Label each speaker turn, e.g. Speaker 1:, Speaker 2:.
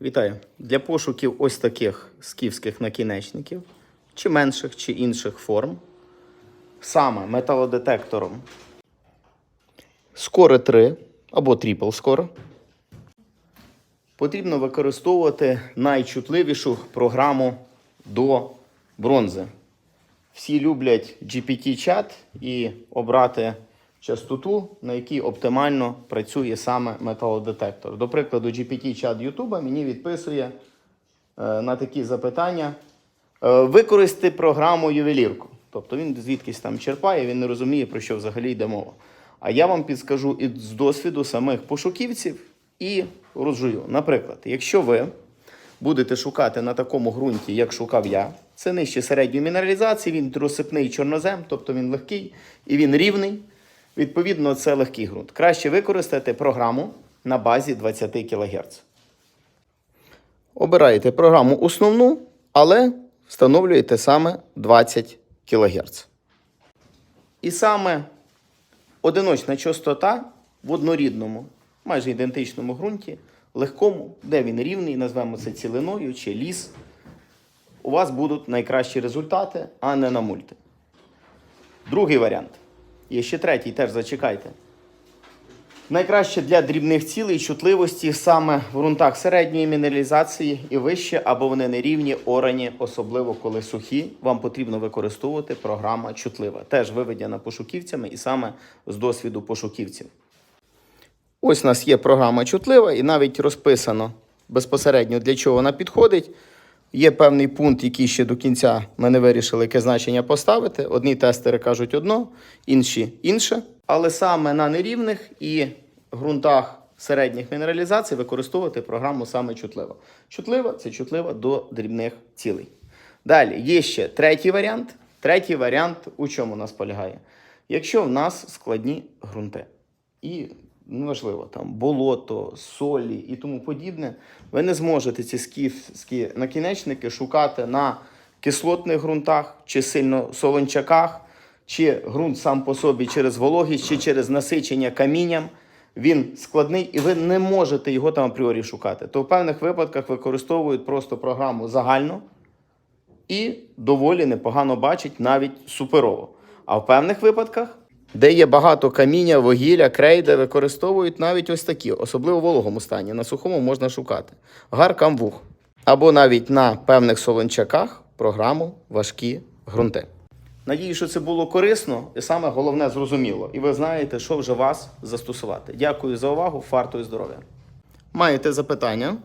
Speaker 1: Вітаю! Для пошуків ось таких скіфських накінечників, чи менших, чи інших форм, саме металодетектором Score 3 або Triple Score, потрібно використовувати найчутливішу програму до бронзи. Всі люблять GPT-чат і обрати частоту, на якій оптимально працює саме металодетектор. До прикладу, GPT-чат YouTube мені відписує е, на такі запитання: е, використати програму ювелірку. Тобто він звідкись там черпає, він не розуміє, про що взагалі йде мова. А я вам підскажу і з досвіду самих пошуківців і розжую. Наприклад, якщо ви будете шукати на такому ґрунті, як шукав я, це нижче середньої мінералізації, він розсипний чорнозем, тобто він легкий і він рівний. Відповідно, це легкий ґрунт. Краще використати програму на базі 20 кГц. Обираєте програму основну, але встановлюєте саме 20 кГц. І саме одиночна частота в однорідному, майже ідентичному ґрунті, легкому, де він рівний, назвемо це цілиною чи ліс, у вас будуть найкращі результати, а не на мульти. Другий варіант. Є ще третій, теж зачекайте. Найкраще для дрібних цілей чутливості саме в ґрунтах середньої мінералізації і вище, або вони нерівні,орані, особливо коли сухі, вам потрібно використовувати програма чутлива. Теж виведена пошуківцями і саме з досвіду пошуківців. Ось у нас є програма чутлива, і навіть розписано безпосередньо для чого вона підходить. Є певний пункт, який ще до кінця ми не вирішили, яке значення поставити. Одні тестери кажуть одно, інші інше. Але саме на нерівних і ґрунтах середніх мінералізацій використовувати програму саме чутлива. Чутлива це чутлива до дрібних цілей. Далі є ще третій варіант. Третій варіант у чому нас полягає? Якщо в нас складні ґрунти і неважливо, там болото, солі і тому подібне, ви не зможете ці скіфські накінечники шукати на кислотних ґрунтах чи сильно солончаках, чи ґрунт сам по собі через вологість, чи через насичення камінням. Він складний, і ви не можете його там апріорі шукати. То в певних випадках використовують просто програму загально і доволі непогано бачить навіть суперово. А в певних випадках, де є багато каміння, вугілля, крейди, використовують навіть ось такі, особливо в вологому стані. На сухому можна шукати. Гар камвух. Або навіть на певних солончаках програму важкі ґрунти. Надію, що це було корисно і саме головне зрозуміло. І ви знаєте, що вже вас застосувати. Дякую за увагу, фарту і здоров'я. Маєте запитання?